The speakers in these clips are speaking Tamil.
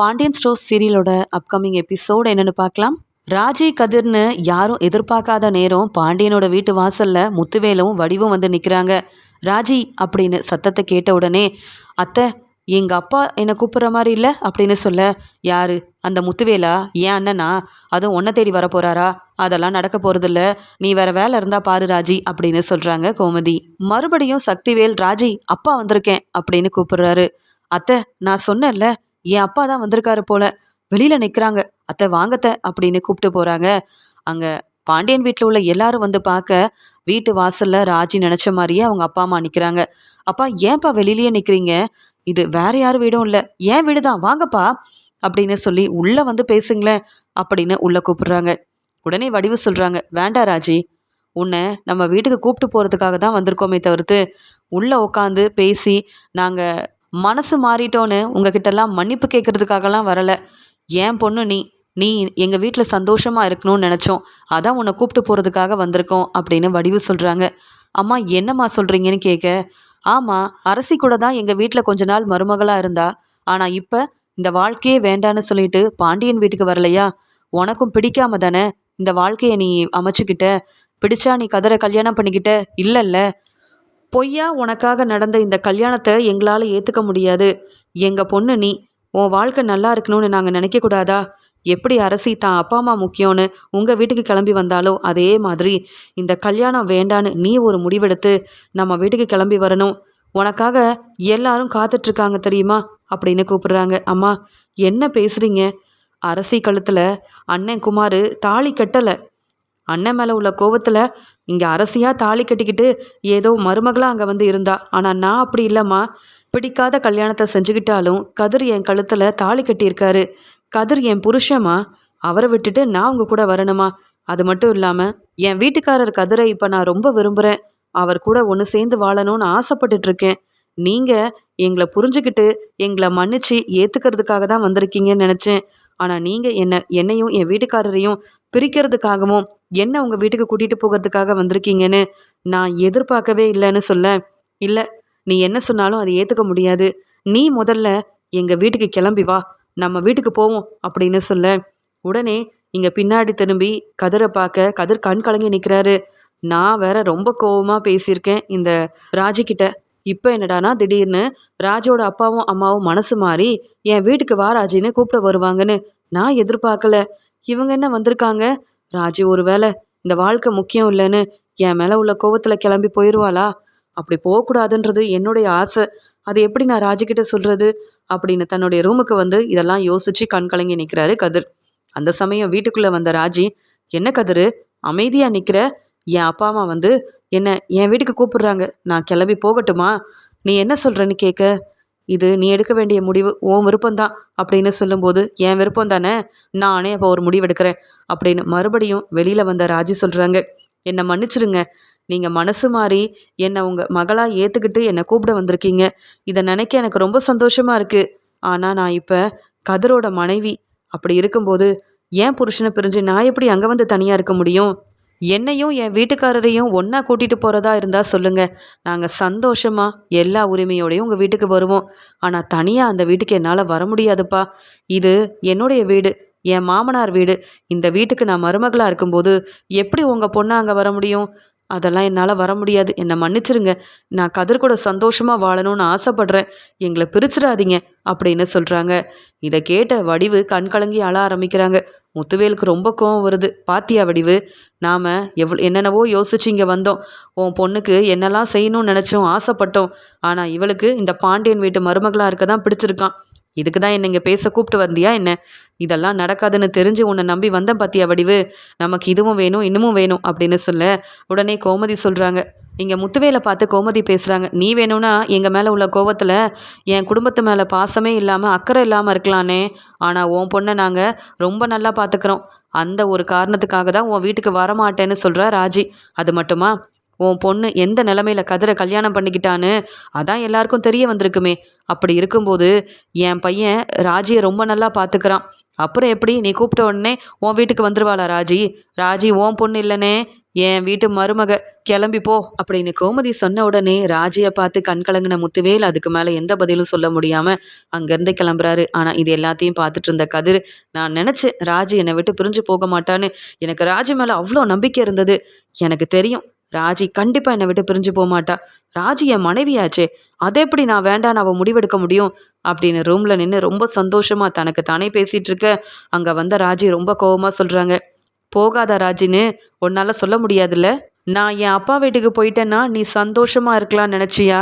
பாண்டியன் ஸ்டோர்ஸ் சீரியலோட அப்கமிங் எபிசோட் என்னன்னு பார்க்கலாம். ராஜி கதிர்னு யாரும் எதிர்பார்க்காத நேரம் பாண்டியனோட வீட்டு வாசல்ல முத்துவேலும் வடிவும் வந்து நிற்கிறாங்க ராஜி அப்படின்னு சத்தத்தை கேட்ட உடனே அத்தை எங்கள் அப்பா என்னை கூப்பிட்ற மாதிரி இல்லை? அப்படின்னு சொல்ல யாரு? அந்த முத்துவேலா? ஏன் அண்ணனா? அதுவும் உன்னை தேடி வர அதெல்லாம் நடக்க போகிறதில்ல நீ வேற வேலை இருந்தா பாரு ராஜி அப்படின்னு சொல்கிறாங்க கோமதி. மறுபடியும் சக்திவேல் ராஜி அப்பா வந்திருக்கேன் அப்படின்னு கூப்பிடுறாரு. அத்தை நான் சொன்னேன்ல என் அப்பா தான் வந்திருக்காரு போல. வெளியில நிற்கிறாங்க அத்தை வாங்கத்த அப்படின்னு கூப்பிட்டு போறாங்க. அங்க பாண்டியன் வீட்டில் உள்ள எல்லாரும் வந்து பார்க்க வீட்டு வாசல்ல ராஜி நினைச்ச மாதிரியே அவங்க அப்பா அம்மா நிற்கிறாங்க அப்பா ஏன்ப்பா வெளியிலேயே நிற்கிறீங்க இது வேற யார் வீடும் இல்லை. ஏன் வீடு தான்? வாங்கப்பா. அப்படின்னு சொல்லி உள்ள வந்து பேசுங்களேன் அப்படின்னு உள்ள கூப்பிடுறாங்க. உடனே வடிவு சொல்றாங்க வேண்டா ராஜி. உன்னை நம்ம வீட்டுக்கு கூப்பிட்டு போகிறதுக்காக தான் வந்திருக்கோமே தவிர்த்து உள்ளே உட்காந்து பேசி நாங்கள் மனசு மாறிட்டோன்னு உங்ககிட்டலாம் மன்னிப்பு கேட்கறதுக்காகலாம் வரலை. ஏன் பொண்ணு நீ நீ எங்கள் வீட்டில் சந்தோஷமாக இருக்கணும்னு நினச்சோம். அதான் உன்னை கூப்பிட்டு போகிறதுக்காக வந்திருக்கோம் அப்படின்னு வடிவு சொல்கிறாங்க அம்மா என்னம்மா சொல்கிறீங்கன்னு கேட்க ஆமாம் அரசி கூட தான் எங்கள் வீட்டில் கொஞ்ச நாள் மருமகளாக இருந்தா. ஆனால் இப்போ இந்த வாழ்க்கையே வேண்டான்னு சொல்லிட்டு பாண்டியன் வீட்டுக்கு வரலையா? உனக்கும் பிடிக்காம தானே இந்த வாழ்க்கையை நீ அமைச்சுக்கிட்ட? பிடிச்சா நீ கதரை கல்யாணம் பண்ணிக்கிட்ட? இல்லைல்ல. பொய்யா உனக்காக நடந்த இந்த கல்யாணத்தை எங்களால் ஏற்றுக்க முடியாது. எங்கள் பொண்ணு நீ. உன் வாழ்க்கை நல்லா இருக்கணும்னு நாங்கள் நினைக்கக்கூடாதா? எப்படி அரசி தான் அப்பா அம்மா முக்கியம்னு உங்கள் வீட்டுக்கு கிளம்பி வந்தாலோ அதே மாதிரி. இந்த கல்யாணம் வேண்டான்னு நீ ஒரு முடிவெடுத்து நம்ம வீட்டுக்கு கிளம்பி வரணும். உனக்காக எல்லாரும் காத்துட்ருக்காங்க தெரியுமா? அப்படின்னு கூப்பிடுறாங்க. அம்மா என்ன பேசுகிறீங்க அரசி கழுத்தில் அண்ணன் குமார் தாலி கட்டலை. அண்ணன் மேலே உள்ள கோவத்தில் இங்கே அரசியாக தாலி கட்டிக்கிட்டு ஏதோ மருமகளாக அங்கே வந்து இருந்தா. ஆனால் நான் அப்படி இல்லைம்மா. பிடிக்காத கல்யாணத்தை செஞ்சுக்கிட்டாலும் கதிர் என் கழுத்தில் தாலி கட்டியிருக்காரு. கதிர் என் புருஷமா அவரை விட்டுட்டு நான் உங்கள் கூட வரணுமா? அது மட்டும் இல்லாமல் என் வீட்டுக்காரர் கதிரை இப்போ நான் ரொம்ப விரும்புகிறேன் அவர் கூட ஒன்று சேர்ந்து வாழணும்னு ஆசைப்பட்டுட்டு இருக்கேன். நீங்கள் எங்களை புரிஞ்சுக்கிட்டு எங்களை மன்னிச்சு ஏற்றுக்கிறதுக்காக தான் வந்திருக்கீங்கன்னு நினச்சேன். ஆனால் நீங்கள் என்ன என்னையும் என் வீட்டுக்காரரையும் பிரிக்கிறதுக்காகவும் என்ன உங்கள் வீட்டுக்கு கூட்டிகிட்டு போகிறதுக்காக வந்திருக்கீங்கன்னு நான் எதிர்பார்க்கவே இல்லைன்னு சொல்ல. இல்லை நீ என்ன சொன்னாலும் அதை ஏற்றுக்க முடியாது. நீ முதல்ல எங்கள் வீட்டுக்கு கிளம்பி வா. நம்ம வீட்டுக்கு போவோம் அப்படின்னு சொல்ல. உடனே இங்கே பின்னாடி திரும்பி கதிரை பார்க்க கதிர் கண் கலங்கி நிற்கிறாரு நான் வேற ரொம்ப கோவமாக பேசியிருக்கேன் இந்த ராஜிக்கிட்ட இப்போ என்னடானா திடீர்னு ராஜோட அப்பாவும் அம்மாவும் மனசு மாறி என் வீட்டுக்கு வா ராஜின்னு கூப்பிட வருவாங்கன்னு நான் எதிர்பார்க்கல. இவங்க என்ன வந்திருக்காங்க? ராஜி ஒரு வேளை இந்த வாழ்க்கை முக்கியம் இல்லைன்னு என் மேலே உள்ள கோவத்தில் கிளம்பி போயிடுவாளா அப்படி போகக்கூடாதுன்றது என்னுடைய ஆசை. அது எப்படி நான் ராஜுக்கிட்ட சொல்கிறது அப்படின்னு தன்னுடைய ரூமுக்கு வந்து இதெல்லாம் யோசிச்சு கண் கலங்கி நிற்கிறாரு கதிர். அந்த சமயம் வீட்டுக்குள்ளே வந்த ராஜி என்ன கதிர் அமைதியாக நிற்கிற என் அப்பா அம்மா வந்து என்ன என் வீட்டுக்கு கூப்பிடுறாங்க. நான் கிளம்பி போகட்டுமா? நீ என்ன சொல்கிறன்னு கேட்க இது நீ எடுக்க வேண்டிய முடிவு உன் விருப்பம்தான் அப்படின்னு சொல்லும்போது என் விருப்பம் தானே நானே அப்போ ஒரு முடிவு எடுக்கிறேன் அப்படின்னு மறுபடியும் வெளியில் வந்த ராஜி சொல்கிறாங்க என்னை மன்னிச்சிடுங்க நீங்கள் மனசு மாறி என்னை உங்கள் மகளாக ஏற்றுக்கிட்டு என்னை கூப்பிட வந்திருக்கீங்க. இதை நினைக்க எனக்கு ரொம்ப சந்தோஷமாக இருக்குது ஆனால் நான் இப்போ கதிரோட மனைவி. அப்படி இருக்கும்போது ஏன் புருஷனை பிரிஞ்சு நான் எப்படி அங்கே வந்து தனியாக இருக்க முடியும்? என்னையும் என் வீட்டுக்காரரையும் ஒன்றா கூட்டிகிட்டு போகிறதா இருந்தால் சொல்லுங்கள் நாங்கள் சந்தோஷமாக எல்லா உரிமையோடையும் உங்கள் வீட்டுக்கு வருவோம். ஆனால் தனியாக அந்த வீட்டுக்கு என்னால் வர முடியாதுப்பா. இது என்னுடைய வீடு என் மாமனார் வீடு. இந்த வீட்டுக்கு நான் மருமகளாக இருக்கும்போது எப்படி உங்கள் பொண்ணை அங்கே வர முடியும்? அதெல்லாம் என்னால் வர முடியாது. என்னை மன்னிச்சிருங்க. நான் கதிர் கூட சந்தோஷமாக வாழணும்னு ஆசைப்படுறேன். எங்களை பிரிச்சிடாதீங்க அப்படின்னு சொல்கிறாங்க இதை கேட்ட வடிவு கண் கலங்கி அழ ஆரம்பிக்கிறாங்க. முத்துவேலுக்கு ரொம்ப கோவம் வருது. பாத்தியா வடிவு நாம் எவ்வளோ என்னென்னவோ யோசிச்சு இங்கே வந்தோம். உன் பொண்ணுக்கு என்னெல்லாம் செய்யணும்னு நினச்சோம் ஆசைப்பட்டோம். ஆனால் இவளுக்கு இந்த பாண்டியன் வீட்டு மருமகளாக இருக்க தான் பிடிச்சிருக்கான். இதுக்கு தான் என்னை இங்கே பேச கூப்பிட்டு வந்தியா என்ன? இதெல்லாம் நடக்காதுன்னு தெரிஞ்சு உன்னை நம்பி வந்தேன் பத்தியா வடிவு? நமக்கு இதுவும் வேணும் இன்னமும் வேணும் அப்படின்னு சொல்ல உடனே கோமதி சொல்கிறாங்க இங்கே முத்துவேலை பார்த்து கோமதி பேசுகிறாங்க நீ வேணும்னா எங்கள் மேலே உள்ள கோவத்தில் என் குடும்பத்து மேலே பாசமே இல்லாமல் அக்கறை இல்லாமல் இருக்கலானே. ஆனால் உன் பொண்ணை நாங்கள் ரொம்ப நல்லா பார்த்துக்குறோம் அந்த ஒரு காரணத்துக்காக தான் உன் வீட்டுக்கு வரமாட்டேன்னு சொல்கிறா ராஜி. அது மட்டுமா? உன் பொண்ணு எந்த நிலமையில கதிரை கல்யாணம் பண்ணிக்கிட்டான்னு அதான் எல்லாருக்கும் தெரிய வந்திருக்குமே. அப்படி இருக்கும்போது என் பையன் ராஜியை ரொம்ப நல்லா பார்த்துக்கிறான் அப்புறம் எப்படி? நீ கூப்பிட்ட உடனே உன் வீட்டுக்கு வந்துருவாளா ராஜி? ராஜி உன் பொண்ணு இல்லைனே. என் வீட்டு மருமக. கிளம்பி போ அப்படின்னு கோமதி சொன்ன உடனே ராஜியை பார்த்து கண் கலங்கின முத்துவேல் அதுக்கு மேலே எந்த பதிலும் சொல்ல முடியாமல் அங்கேருந்து கிளம்புறாரு. ஆனால் இது எல்லாத்தையும் பார்த்துட்டு இருந்த கதிர் நான் நினச்சேன் ராஜி என்னை விட்டு பிரிஞ்சு போக மாட்டான்னு. எனக்கு ராஜி மேலே அவ்வளோ நம்பிக்கை இருந்தது. எனக்கு தெரியும் ராஜி கண்டிப்பாக என்னை விட்டு பிரிஞ்சு போக மாட்டா. ராஜி என் மனைவியாச்சே. அதை எப்படி நான் வேண்டான்னு அவள் முடிவெடுக்க முடியும்? அப்படின்னு ரூமில் நின்று ரொம்ப சந்தோஷமாக தனக்கு தானே பேசிகிட்டு இருக்க. அங்கே வந்த ராஜி ரொம்ப கோபமாக சொல்கிறாங்க போகாத ராஜின்னு உன்னால் சொல்ல முடியாதுல்ல? நான் என் அப்பா வீட்டுக்கு போயிட்டேன்னா நீ சந்தோஷமாக இருக்கலாம்னு நினச்சியா?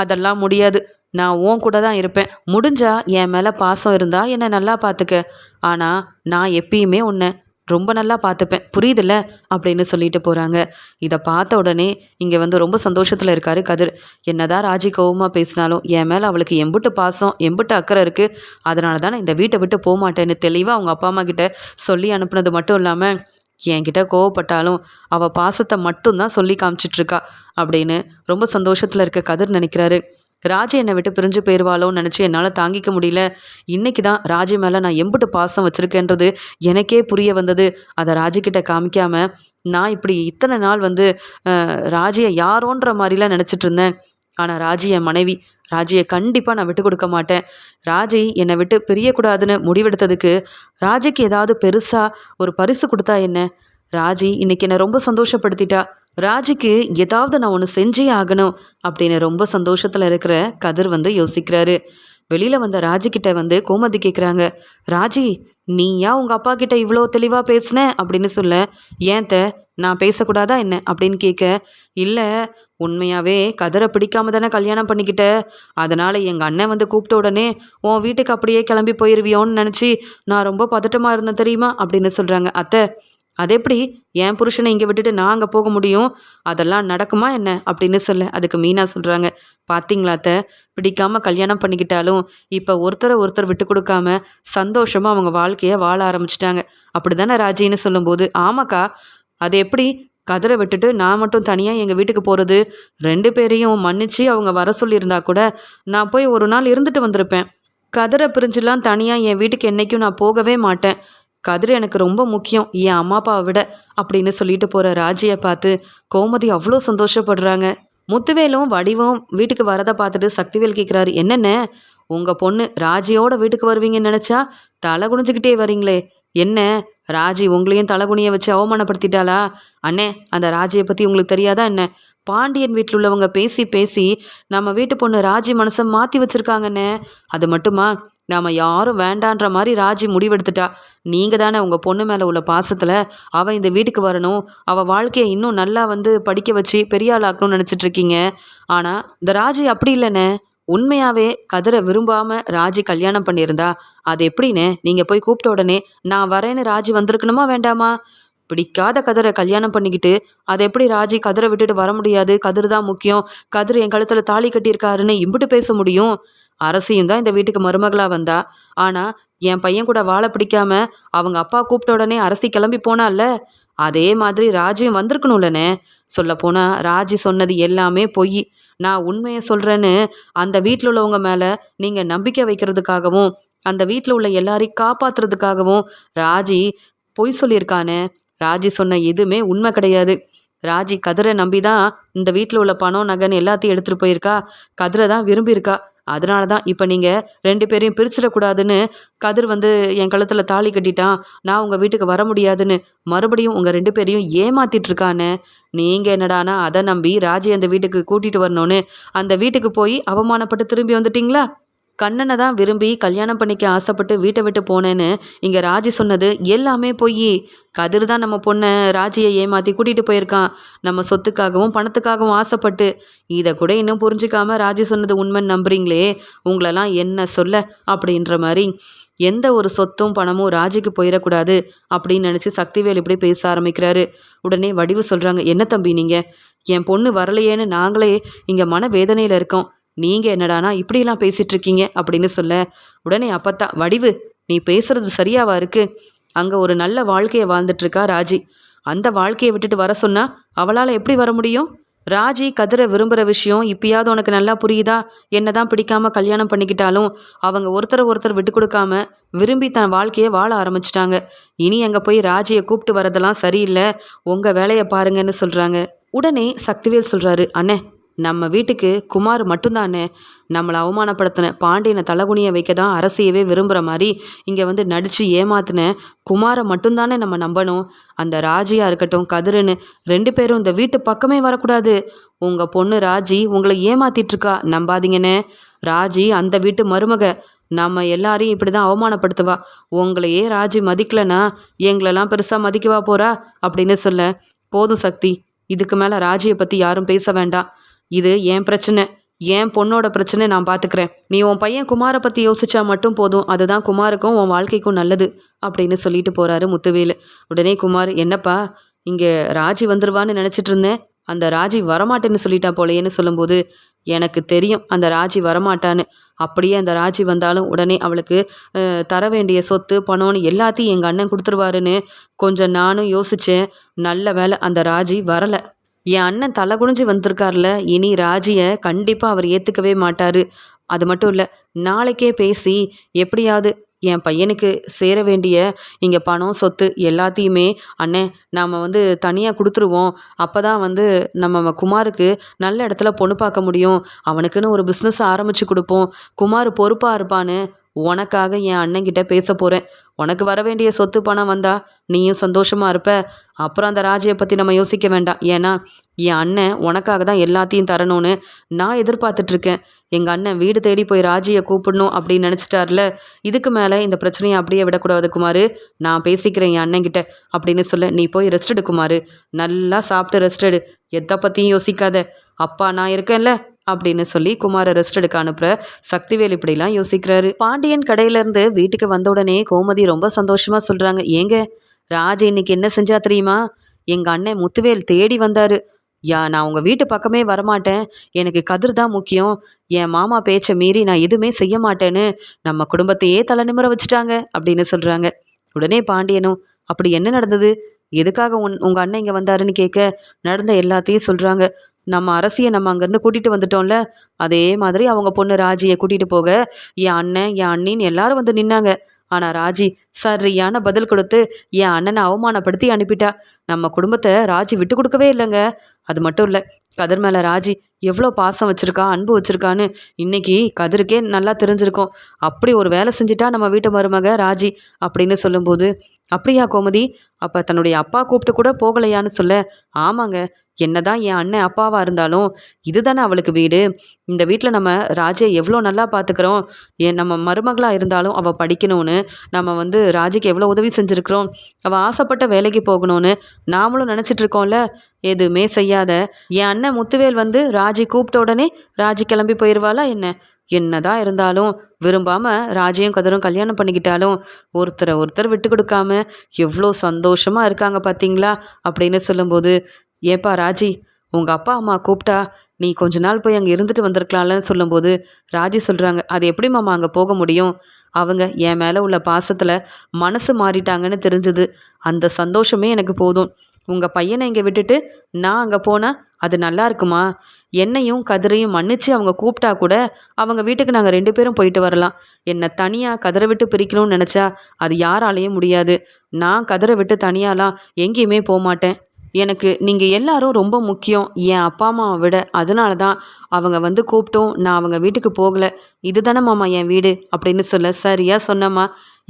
அதெல்லாம் முடியாது. நான் உன் கூட தான் இருப்பேன். முடிஞ்சா என் மேலே பாசம் இருந்தா என்னை நல்லா பார்த்துக்க ஆனால் நான் எப்பயுமே உன்னை ரொம்ப நல்லா பார்த்துப்பேன். புரியுதுல்ல? அப்படின்னு சொல்லிட்டு போகிறாங்க இதை பார்த்த உடனே இங்கே வந்து ரொம்ப சந்தோஷத்தில் இருக்காரு கதிர். என்னதான் ராஜி கோவமாக பேசினாலும் என் மேலே அவளுக்கு எம்புட்டு பாசம் எம்புட்டு அக்கறை இருக்குது அதனால தான் நான் இந்த வீட்டை விட்டு போக மாட்டேன்னு தெளிவாக அவங்க அப்பா அம்மா கிட்ட சொல்லி அனுப்புனது மட்டும் இல்லாமல் என்கிட்ட கோவப்பட்டாலும் அவள் பாசத்தை மட்டும்தான் சொல்லி காமிச்சிட்ருக்கா அப்படின்னு ரொம்ப சந்தோஷத்தில் இருக்க கதிர் நினைக்கிறாரு. ராஜி என்னை விட்டு பிரிஞ்சு போயிடுவாளோன்னு நினச்சி என்னால் தாங்கிக்க முடியல. இன்றைக்கி தான் ராஜி மேலே நான் எம்பிட்டு பாசம் வச்சுருக்கேன்றது எனக்கே புரிய வந்தது. அதை ராஜிக்கிட்ட காமிக்காமல் நான் இப்படி இத்தனை நாள் வந்து ராஜியை யாரோன்ற மாதிரிலாம் நினச்சிட்டு இருந்தேன். ஆனால் ராஜி என் மனைவி ராஜியை கண்டிப்பாக நான் விட்டு கொடுக்க மாட்டேன். ராஜி என்னை விட்டு பிரியக்கூடாதுன்னு முடிவெடுத்ததுக்கு ராஜிக்கு ஏதாவது பெருசாக ஒரு பரிசு கொடுத்தா என்ன? ராஜி இன்னைக்கு என்னை ரொம்ப சந்தோஷப்படுத்திட்டா. ராஜிக்கு ஏதாவது நான் ஒன்று செஞ்சே ஆகணும் அப்படின்னு ரொம்ப சந்தோஷத்தில் இருக்கிற கதிர் வந்து யோசிக்கிறாரு. வெளியில் வந்த ராஜிக்கிட்ட வந்து கோமதி கேட்குறாங்க ராஜி நீ ஏன் உங்கள் அப்பா கிட்ட இவ்வளோ தெளிவாக பேசின? அப்படின்னு சொல்ல ஏன் த நான் பேசக்கூடாதா என்ன? அப்படின்னு கேட்க இல்லை உண்மையாகவே கதரை பிடிக்காம தானே கல்யாணம் பண்ணிக்கிட்ட. அதனால் எங்கள் அண்ணன் வந்து கூப்பிட்ட உடனே உன் வீட்டுக்கு அப்படியே கிளம்பி போயிடுவியோன்னு நினச்சி நான் ரொம்ப பதட்டமாக இருந்தேன் தெரியுமா? அப்படின்னு சொல்கிறாங்க அத்தை அது எப்படி என் புருஷனை இங்கே விட்டுட்டு நான் அங்கே போக முடியும்? அதெல்லாம் நடக்குமா என்ன? அப்படின்னு சொல்ல. அதுக்கு மீனா சொல்கிறாங்க பார்த்தீங்களாத்த பிடிக்காம கல்யாணம் பண்ணிக்கிட்டாலும் இப்போ ஒருத்தரை ஒருத்தர் விட்டு கொடுக்காம சந்தோஷமாக அவங்க வாழ்க்கையை வாழ ஆரம்பிச்சிட்டாங்க. அப்படி தானே ராஜின்னு சொல்லும்போது ஆமாக்கா அது எப்படி? கதரை விட்டுட்டு நான் மட்டும் தனியாக எங்கள் வீட்டுக்கு போகிறது ரெண்டு பேரையும் மன்னிச்சு அவங்க வர சொல்லியிருந்தா கூட நான் போய் ஒரு நாள் இருந்துட்டு வந்திருப்பேன். கதரை பிரிஞ்சுலாம் தனியாக என் வீட்டுக்கு என்றைக்கும் நான் போகவே மாட்டேன். கதிர் எனக்கு ரொம்ப முக்கியம். என் அம்மா அப்பாவை விட அப்படின்னு சொல்லிட்டு போகிற ராஜியை பார்த்து கோமதி அவ்வளோ சந்தோஷப்படுறாங்க. முத்துவேலும் வடிவும் வீட்டுக்கு வரதை பார்த்துட்டு சக்திவேல் கேட்குறாரு என்னென்ன? உங்கள் பொண்ணு ராஜியோட வீட்டுக்கு வருவீங்கன்னு நினச்சா தலை குனிஞ்சுக்கிட்டே வரீங்களே. என்ன? ராஜி உங்களையும் தலைகுனியை வச்சு அவமானப்படுத்திட்டாளா? அண்ணே அந்த ராஜியை பற்றி உங்களுக்கு தெரியாதா என்ன? பாண்டியன் வீட்டில் உள்ளவங்க பேசி பேசி நம்ம வீட்டு பொண்ணு ராஜி மனசை மாற்றி வச்சுருக்காங்கண்ணே. அது மட்டுமா? நாம் யாரும் வேண்டான்ற மாதிரி ராஜி முடிவெடுத்துட்டா. நீங்கள் தானே உங்கள் பொண்ணு மேலே உள்ள பாசத்தில் அவள் இந்த வீட்டுக்கு வரணும் அவள் வாழ்க்கையை இன்னும் நல்லா வந்து படிக்க வச்சு பெரிய ஆளாக்கணும்னு நினச்சிட்ருக்கீங்க ஆனால் இந்த ராஜி அப்படி இல்லைண்ணே. உண்மையாகவே கதிரை விரும்பாமல் ராஜி கல்யாணம் பண்ணியிருந்தா அது எப்படின்னு நீங்கள் போய் கூப்பிட்ட உடனே நான் வரேன்னு ராஜி வந்திருக்கணுமா வேண்டாமா? பிடிக்காத கதிரை கல்யாணம் பண்ணிக்கிட்டு அதை எப்படி ராஜி கதிரை விட்டுட்டு வர முடியாது? கதிர் தான் முக்கியம். கதிர் என் கழுத்தில் தாலி கட்டியிருக்காருன்னு இம்பிட்டு பேச முடியும்? அரசியும் தான் இந்த வீட்டுக்கு மருமகளாக வந்தா. ஆனால் என் பையன் கூட வாழை பிடிக்காம அவங்க அப்பா கூப்பிட்ட உடனே அரசி கிளம்பி போனால அதே மாதிரி ராஜியும் வந்திருக்கணும்லண்ணே. சொல்லப்போனால் ராஜி சொன்னது எல்லாமே பொய். நான் உண்மையை சொல்கிறேன்னு அந்த வீட்டில் உள்ளவங்க மேலே நீங்கள் நம்பிக்கை வைக்கிறதுக்காகவும் அந்த வீட்டில் உள்ள எல்லாரையும் காப்பாற்றுறதுக்காகவும் ராஜி பொய் சொல்லியிருக்கானே. ராஜி சொன்ன எதுவுமே உண்மை கிடையாது. ராஜி கதிரை நம்பி தான் இந்த வீட்டில் உள்ள பணம் நகைன்னு எல்லாத்தையும் எடுத்துகிட்டு போயிருக்கா. கதிரை தான் விரும்பியிருக்கா. அதனால தான் இப்போ நீங்கள் ரெண்டு பேரையும் பிரிச்சிடக்கூடாதுன்னு கதிர் வந்து என் கழுத்தில் தாலி கட்டிட்டான். நான் உங்கள் வீட்டுக்கு வர முடியாதுன்னு மறுபடியும் உங்கள் ரெண்டு பேரையும் ஏமாத்திட்டு இருக்கானே. நீங்கள் என்னடானா அதை நம்பி ராஜி அந்த வீட்டுக்கு கூட்டிகிட்டு வரணும்னு அந்த வீட்டுக்கு போய் அவமானப்பட்டு திரும்பி வந்துட்டிங்களா? கண்ணனை தான் விரும்பி கல்யாணம் பண்ணிக்க ஆசைப்பட்டு வீட்டை விட்டு போனேன்னு இங்கே ராஜி சொன்னது எல்லாமே போய். கதிர் தான் நம்ம பொண்ணை ராஜியை ஏமாற்றி கூட்டிகிட்டு போயிருக்கான். நம்ம சொத்துக்காகவும் பணத்துக்காகவும் ஆசைப்பட்டு. இதை கூட இன்னும் புரிஞ்சுக்காம ராஜி சொன்னது உண்மைன்னு நம்புறீங்களே? உங்களெல்லாம் என்ன சொல்ல? அப்படின்ற மாதிரி எந்த ஒரு சொத்தும் பணமும் ராஜிக்கு போயிடக்கூடாது அப்படின்னு நினச்சி சக்திவேல் இப்படி பேச ஆரம்பிக்கிறாரு. உடனே வடிவு சொல்கிறாங்க என்ன தம்பி நீங்கள் என் பொண்ணு வரலையேன்னு நாங்களே இங்கே மன வேதனையில் இருக்கோம். நீங்கள் என்னடானா இப்படிலாம் பேசிகிட்டு இருக்கீங்க அப்படின்னு சொல்ல உடனே அப்பத்தான் வடிவு நீ பேசுறது சரியாவா இருக்கு? அங்கே ஒரு நல்ல வாழ்க்கையை வாழ்ந்துட்டுருக்கா ராஜி. அந்த வாழ்க்கையை விட்டுட்டு வர சொன்னா அவளால் எப்படி வர முடியும்? ராஜி கதிரை விரும்புகிற விஷயம் இப்பயாவது உனக்கு நல்லா புரியுதா? என்ன தான் பிடிக்காம கல்யாணம் பண்ணிக்கிட்டாலும் அவங்க ஒருத்தரை ஒருத்தர் விட்டு கொடுக்காம விரும்பி தன் வாழ்க்கையை வாழ ஆரம்பிச்சிட்டாங்க. இனி அங்கே போய் ராஜியை கூப்பிட்டு வரதெல்லாம் சரியில்லை. உங்கள் வேலையை பாருங்கன்னு சொல்கிறாங்க உடனே சக்திவேல் சொல்கிறாரு அண்ணே நம்ம வீட்டுக்கு குமார் மட்டும்தானே? நம்மளை அவமானப்படுத்தின பாண்டியனை தலகுனியை வைக்க தான் அரசியவே விரும்புகிற மாதிரி இங்கே வந்து நடித்து ஏமாத்தின குமாரை மட்டும்தானே நம்ம நம்பணும்? அந்த ராஜியாக இருக்கட்டும் கதிருன்னு ரெண்டு பேரும் இந்த வீட்டு பக்கமே வரக்கூடாது. உங்கள் பொண்ணு ராஜி உங்களை ஏமாத்திட்டுருக்கா நம்பாதீங்கண்ணே ராஜி அந்த வீட்டு மருமக நம்ம எல்லாரையும் இப்படி தான் அவமானப்படுத்துவா. உங்களையே ராஜி மதிக்கலனா எங்களெல்லாம் பெருசாக மதிக்கவா போகிறா அப்படின்னு சொல்ல போதும் சக்தி இதுக்கு மேலே ராஜியை பற்றி யாரும் பேச வேண்டாம். இது என் பிரச்சனை. என் பொண்ணோட பிரச்சனை நான் பார்த்துக்கிறேன் நீ உன் பையன் குமாரை பற்றி யோசிச்சா மட்டும் போதும். அதுதான் குமாருக்கும் உன் வாழ்க்கைக்கும் நல்லது அப்படின்னு சொல்லிட்டு போகிறாரு முத்துவேலு. உடனே குமார் என்னப்பா இங்கே ராஜி வந்துருவான்னு நினச்சிட்டு இருந்தேன். அந்த ராஜி வரமாட்டேன்னு சொல்லிட்டா போலேன்னு சொல்லும்போது எனக்கு தெரியும் அந்த ராஜி வரமாட்டான்னு. அப்படியே அந்த ராஜி வந்தாலும் உடனே அவளுக்கு தர வேண்டிய சொத்து பணம்னு எல்லாத்தையும் எங்கள் அண்ணன் கொடுத்துருவாருன்னு கொஞ்சம் நானும் யோசித்தேன் நல்ல வேலை அந்த ராஜி வரலை. என் அண்ணன் தலை குனிஞ்சு வந்திருக்கார்ல இனி ராஜியை கண்டிப்பாக அவர் ஏற்றுக்கவே மாட்டார். அது மட்டும் இல்லை நாளைக்கே பேசி எப்படியாவது என் பையனுக்கு சேர வேண்டிய இங்கே பணம் சொத்து எல்லாத்தையுமே அண்ணே நாம் வந்து தனியாக கொடுத்துருவோம். அப்போ தான் வந்து நம்ம குமாருக்கு நல்ல இடத்துல பொண்ணு பார்க்க முடியும். அவனுக்குன்னு ஒரு பிஸ்னஸ் ஆரம்பித்து கொடுப்போம். குமார் பொறுப்பாக இருப்பான்னு உனக்காக என் அண்ணங்கிட்ட பேச போகிறேன் உனக்கு வர வேண்டிய சொத்து பணம் வந்தா நீயும் சந்தோஷமாக இருப்ப. அப்புறம் அந்த ராஜியை பற்றி நம்ம யோசிக்க வேண்டாம். ஏன்னா என் அண்ணன் உனக்காக தான் எல்லாத்தையும் தரணும்னு நான் எதிர்பார்த்துட்ருக்கேன் எங்கள் அண்ணன் வீடு தேடி போய் ராஜியை கூப்பிடணும் அப்படின்னு நினச்சிட்டார்ல. இதுக்கு மேலே இந்த பிரச்சனையை அப்படியே விடக்கூடாது குமார். நான் பேசிக்கிறேன் என் அண்ணங்கிட்ட அப்படின்னு சொல்ல. நீ போய் ரெஸ்ட் எடு குமார். நல்லா சாப்பிட்டு ரெஸ்ட் எடு. எதை பற்றியும் யோசிக்காத. அப்பா நான் இருக்கேன்ல. அப்படின்னு சொல்லி குமார ரெஸ்ட் எடுக்க அனுப்புற சக்திவேல் இப்படிலாம் யோசிக்கிறாரு. பாண்டியன் கடையிலேருந்து வீட்டுக்கு வந்த உடனே கோமதி ரொம்ப சந்தோஷமாக சொல்கிறாங்க ஏங்க ராஜ் இன்னைக்கு என்ன செஞ்சா தெரியுமா? எங்கள் அண்ணன் முத்துவேல் தேடி வந்தார். யா நான் உங்கள் வீட்டு பக்கமே வரமாட்டேன். எனக்கு கதிர் தான் முக்கியம். என் மாமா பேச்சை மீறி நான் எதுவுமே செய்ய மாட்டேன்னு நம்ம குடும்பத்தையே தலை நிமிர வச்சுட்டாங்க அப்படின்னு சொல்கிறாங்க உடனே பாண்டியனும் அப்படி என்ன நடந்தது? எதுக்காக உன் உங்கள் அண்ணன் இங்கே வந்தாருன்னு கேட்க நடந்த எல்லாத்தையும் சொல்கிறாங்க நம்ம அரசியை நம்ம அங்கேருந்து கூட்டிகிட்டு வந்துட்டோம்ல? அதே மாதிரி அவங்க பொண்ணு ராஜியை கூட்டிகிட்டு போக என் அண்ணன் என் அண்ணின்னு எல்லாரும் வந்து நின்னாங்க. ஆனால் ராஜி சரியான பதில் கொடுத்து என் அண்ணனை அவமானப்படுத்தி அனுப்பிட்டா. நம்ம குடும்பத்தை ராஜி விட்டு கொடுக்கவே இல்லைங்க. அது மட்டும் இல்லை கதிர் மேலே ராஜி எவ்வளோ பாசம் வச்சுருக்கா அன்பு வச்சுருக்கான்னு இன்னைக்கு கதிருக்கே நல்லா தெரிஞ்சிருக்கும். அப்படி ஒரு வேலை செஞ்சுட்டா நம்ம வீட்டு மருமக ராஜி அப்படின்னு சொல்லும்போது அப்படியா கோமதி? அப்போ தன்னுடைய அப்பா கூப்பிட்டு கூட போகலையான்னு சொல்ல ஆமாங்க என்னதான் என் அண்ணன் அப்பாவாக இருந்தாலும் இதுதானே அவளுக்கு வீடு. இந்த வீட்டில் நம்ம ராஜை எவ்வளோ நல்லா பார்த்துக்கிறோம் என் நம்ம மருமகளாக இருந்தாலும் அவள் படிக்கணும்னு நம்ம வந்து ராஜிக்கு எவ்வளோ உதவி செஞ்சுருக்கிறோம். அவள் ஆசைப்பட்ட வேலைக்கு போகணும்னு நாமளும் நினச்சிட்டு இருக்கோம்ல. எதுவுமே செய்யாத. என் அண்ணன் முத்துவேல் வந்து ராஜி கூப்பிட்ட உடனே ராஜி கிளம்பி போயிடுவாளா என்ன? என்னதான் இருந்தாலும் விரும்பாம ராஜையும் கதரும் கல்யாணம் பண்ணிக்கிட்டாலும் ஒருத்தரை ஒருத்தர் விட்டு கொடுக்காம எவ்வளோ சந்தோஷமா இருக்காங்க பார்த்தீங்களா அப்படின்னு சொல்லும்போது ஏப்பா ராஜி உங்கள் அப்பா அம்மா கூப்பிட்டா நீ கொஞ்ச நாள் போய் அங்கே இருந்துட்டு வந்திருக்கலாம்லன்னு சொல்லும்போது ராஜி சொல்கிறாங்க அது எப்படி மாமா அங்கே போக முடியும்? அவங்க என் மேலே உள்ள பாசத்தில் மனசு மாறிட்டாங்கன்னு தெரிஞ்சது. அந்த சந்தோஷமே எனக்கு போதும். உங்கள் பையனை இங்கே விட்டுட்டு நான் அங்கே போனால் அது நல்லா இருக்குமா? என்னையும் கதிரையும் மன்னிச்சு அவங்க கூப்பிட்டா கூட அவங்க வீட்டுக்கு நாங்கள் ரெண்டு பேரும் போயிட்டு வரலாம். என்னை தனியாக கதிரை விட்டு பிரிக்கணும்னு நினச்சா அது யாராலையும் முடியாது. நான் கதிரை விட்டு தனியாலாம் எங்கேயுமே போக மாட்டேன். எனக்கு நீங்கள் எல்லாரும் ரொம்ப முக்கியம். என் அப்பா அம்மாவை விட. அதனால தான் அவங்க வந்து கூப்பிட்டும். நான் அவங்க வீட்டுக்கு போகலை. இது மாமா என் வீடு அப்படின்னு சொல்ல சரியாக சொன்னம்மா.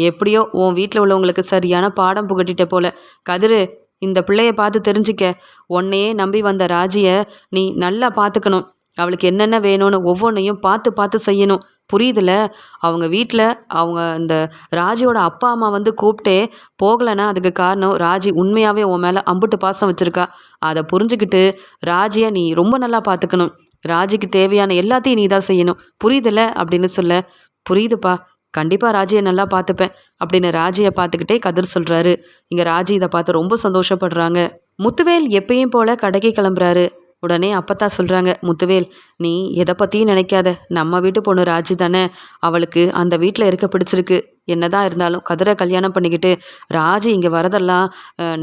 எப்படியோ உன் வீட்டில் உள்ளவங்களுக்கு சரியான பாடம் புகட்டிட்ட போல. கதிரு இந்த பிள்ளைய பார்த்து தெரிஞ்சுக்க. உன்னையே நம்பி வந்த ராஜியை நீ நல்லா பார்த்துக்கணும். அவளுக்கு என்னென்ன வேணும்னு ஒவ்வொன்றையும் பார்த்து பார்த்து செய்யணும். புரியுதுல? அவங்க வீட்டில் அவங்க இந்த ராஜியோட அப்பா அம்மா வந்து கூப்பிட்டே போகலைன்னா அதுக்கு காரணம் ராஜி உண்மையாகவே உன் மேலே அம்புட்டு பாசம் வச்சுருக்கா. அதை புரிஞ்சுக்கிட்டு ராஜியை நீ ரொம்ப நல்லா பார்த்துக்கணும். ராஜிக்கு தேவையான எல்லாத்தையும் நீ தான் செய்யணும். புரியுதுல? அப்படின்னு சொல்ல. புரியுதுப்பா. கண்டிப்பாக ராஜியை நல்லா பார்த்துப்பேன் அப்படின்னு ராஜியை பார்த்துக்கிட்டே கதிர் சொல்கிறாரு இங்கே ராஜி இதை பார்த்து ரொம்ப சந்தோஷப்படுறாங்க. முத்துவேல் எப்பயும் போல் கடைக்கு கிளம்புறாரு. உடனே அப்பத்தா சொல்கிறாங்க முத்துவேல் நீ எதை பற்றியும் நினைக்காத. நம்ம வீட்டு பொண்ணு ராஜி தானே. அவளுக்கு அந்த வீட்டில் இருக்க பிடிச்சிருக்கு. என்னதான் இருந்தாலும் கதிரை கல்யாணம் பண்ணிக்கிட்டு ராஜி இங்கே வரதெல்லாம்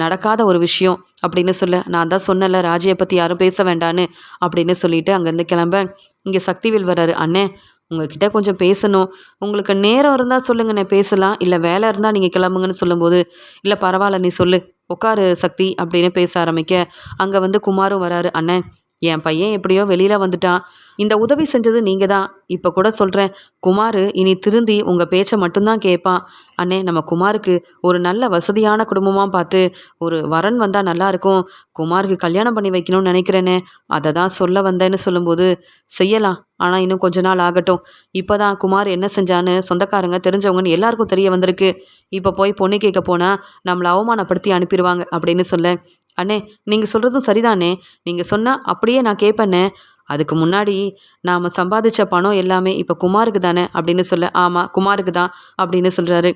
நடக்காத ஒரு விஷயம் அப்படின்னு சொல்ல நான் தான் சொன்னல ராஜியை பற்றி யாரும் பேச வேண்டான்னு அப்படின்னு சொல்லிட்டு அங்கேருந்து கிளம்ப. இங்கே சக்திவேல் வர்றாரு அண்ணே உங்ககிட்ட கொஞ்சம் பேசணும். உங்களுக்கு நேரம் இருந்தால் சொல்லுங்கண்ணே பேசலாம். இல்லை வேலை இருந்தால் நீங்கள் கிளம்புங்கன்னு சொல்லும்போது இல்லை பரவாயில்ல நீ சொல்லு. உட்காரு சக்தி அப்படின்னு பேச ஆரம்பிக்க அங்கே வந்து குமாரும் வராரு. அண்ணன் என் பையன் எப்படியோ வெளியில் வந்துட்டான். இந்த உதவி செஞ்சது நீங்கள் தான் இப்போ கூட சொல்கிறேன் குமார் இனி திருந்தி உங்கள் பேச்சை மட்டும்தான் கேட்பான். அண்ணே நம்ம குமாருக்கு ஒரு நல்ல வசதியான குடும்பமாக பார்த்து ஒரு வரன் வந்தால் நல்லாயிருக்கும் குமாருக்கு கல்யாணம் பண்ணி வைக்கணும்னு நினைக்கிறேனே. அதை தான் சொல்ல வந்தேன்னு சொல்லும்போது செய்யலாம். ஆனால் இன்னும் கொஞ்ச நாள் ஆகட்டும். இப்போ தான் குமார் என்ன செஞ்சான்னு சொந்தக்காரங்க தெரிஞ்சவங்கன்னு எல்லாருக்கும் தெரிய வந்திருக்கு. இப்போ போய் பொண்ணு கேட்க போனால் நம்மளை அவமானப்படுத்தி அனுப்பிடுவாங்க அப்படின்னு சொல்ல அண்ணே நீங்கள் சொல்கிறதும் சரிதானே நீங்கள் சொன்னால் அப்படியே நான் கேட்பேண்ணே அதுக்கு முன்னாடி நாம் சம்பாதிச்ச பணம் எல்லாமே இப்போ குமாருக்கு தானே அப்படின்னு சொல்ல ஆமாம் குமாருக்கு தான் அப்படின்னு சொல்கிறாரு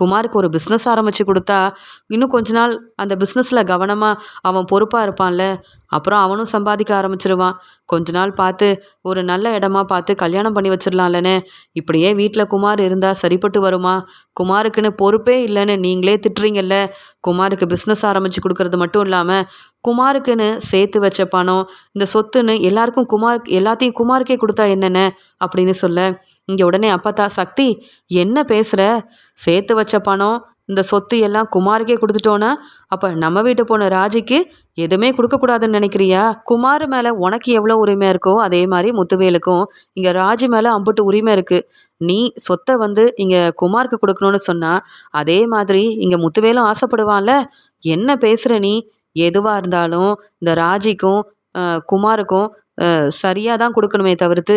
குமாருக்கு ஒரு பிஸ்னஸ் ஆரம்பித்து கொடுத்தா இன்னும் கொஞ்ச நாள் அந்த பிஸ்னஸில் கவனமாக அவன் பொறுப்பாக இருப்பான்ல. அப்புறம் அவனும் சம்பாதிக்க ஆரம்பிச்சிருவான். கொஞ்ச நாள் பார்த்து ஒரு நல்ல இடமா பார்த்து கல்யாணம் பண்ணி வச்சிடலாம்லண்ணே இப்படியே வீட்டில் குமார் இருந்தால் சரிப்பட்டு வருமா? குமாருக்குன்னு பொறுப்பே இல்லைன்னு நீங்களே திட்டுறீங்கல்ல. குமாருக்கு பிஸ்னஸ் ஆரம்பித்து கொடுக்கறது மட்டும் இல்லாமல் குமாருக்குன்னு சேர்த்து வச்ச பணம் இந்த சொத்துன்னு எல்லாருக்கும் குமார் எல்லாத்தையும் குமாருக்கே கொடுத்தா என்னென்ன? அப்படின்னு சொல்ல இங்கே உடனே அப்பத்தா சக்தி என்ன பேசுகிற சேர்த்து வச்ச பணம் இந்த சொத்து எல்லாம் குமாருக்கே கொடுத்துட்டோன்னா அப்போ நம்ம வீட்டு போன ராஜிக்கு எதுவுமே கொடுக்கக்கூடாதுன்னு நினைக்கிறியா? குமார் மேலே உனக்கு எவ்வளோ உரிமை இருக்கோ அதே மாதிரி முத்துவேலுக்கும் இங்கே ராஜி மேலே அம்புட்டு உரிமை இருக்குது நீ சொத்தை வந்து இங்கே குமாருக்கு கொடுக்கணும்னு சொன்னால் அதே மாதிரி இங்கே முத்துவேலும் ஆசைப்படுவான்ல? என்ன பேசுகிற நீ? எதுவாக இருந்தாலும் இந்த ராஜிக்கும் குமாருக்கும் சரியாக தான் கொடுக்கணுமே தவிர்த்து